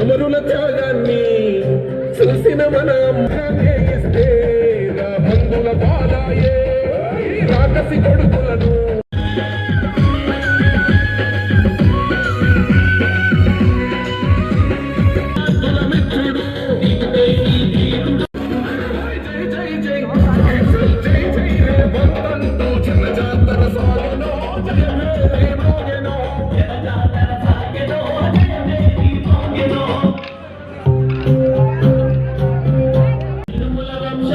అమరుల త్యాగాన్ని చూసిన మనం ఇస్తే బంధుల బాలాయే రాకసి కొడుకు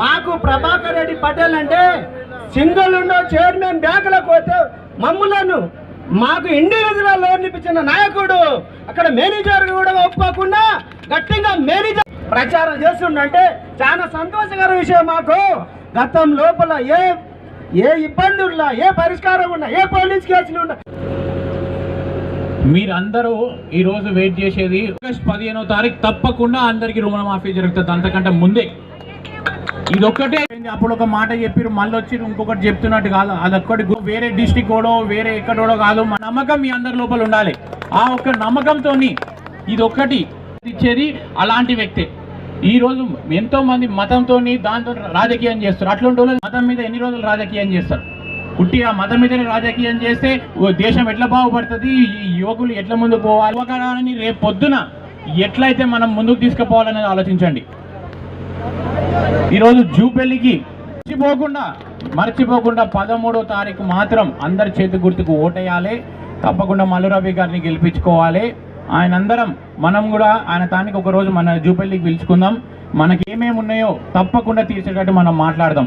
మాకు ప్రభాకర్ రెడ్డి పటేల్ అంటే సింగిల్ ఉండో చైర్మన్ బ్యాంకులకు పోతే మమ్ములను మాకు ఇండివిజువల్ లోన్ ఇప్పించిన నాయకుడు అక్కడ మేనేజర్ కూడా ఒప్పుకోకుండా గట్టిగా మేనేజర్ ప్రచారం చేస్తుండంటే చాలా సంతోషకర విషయం మాకు. గతం లోపల ఏ ఏ ఇబ్బంది ఉన్నా ఏ పరిష్కారం ఉన్నా ఏ పోలీస్ కేసులు ఉన్నా. మీరందరూ ఈరోజు వెయిట్ చేసేది ఆగస్ట్ పదిహేనో తారీఖు తప్పకుండా అందరికీ రుణమాఫీ జరుగుతుంది. అంతకంటే ముందే ఇదొక్కటే. అప్పుడు ఒక మాట చెప్పారు మళ్ళీ వచ్చి ఇంకొకటి చెప్తున్నట్టు కాదు. అదొక్కటి ఒక్కటి వేరే డిస్టిక్ ఓడో వేరే ఎక్కడోడో కాదు. మా నమ్మకం మీ అందరి లోపల ఉండాలి. ఆ ఒక్క నమ్మకంతో ఇదొక్కటి ఇచ్చేది అలాంటి వ్యక్తే. ఈ రోజు ఎంతో మంది మతంతో దాంతో రాజకీయం చేస్తారు. అట్లాంటి వాళ్ళు మతం మీద ఎన్ని రోజులు రాజకీయం చేస్తారు? పుట్టి ఆ మతం మీదనే రాజకీయం చేస్తే దేశం ఎట్లా బాగుపడుతుంది? ఈ యువకులు ఎట్లా ముందుకు పోవాలి? యువకరాలని రేపు పొద్దున ఎట్లయితే మనం ముందుకు తీసుకుపోవాలనేది ఆలోచించండి. ఈరోజు జూపెల్లికి మర్చిపోకుండా మర్చిపోకుండా పదమూడో తారీఖు మాత్రం అందరి చేతి గుర్తుకు ఓటేయాలి. తప్పకుండా మల్లురవి గారిని గెలిపించుకోవాలి. ఆయన అందరం మనం కూడా ఆయన తానికి ఒక రోజు మన జూపెల్లికి పిలుచుకుందాం. మనకి ఏమేమి ఉన్నాయో తప్పకుండా తీర్చేటట్టు మనం మాట్లాడదాం.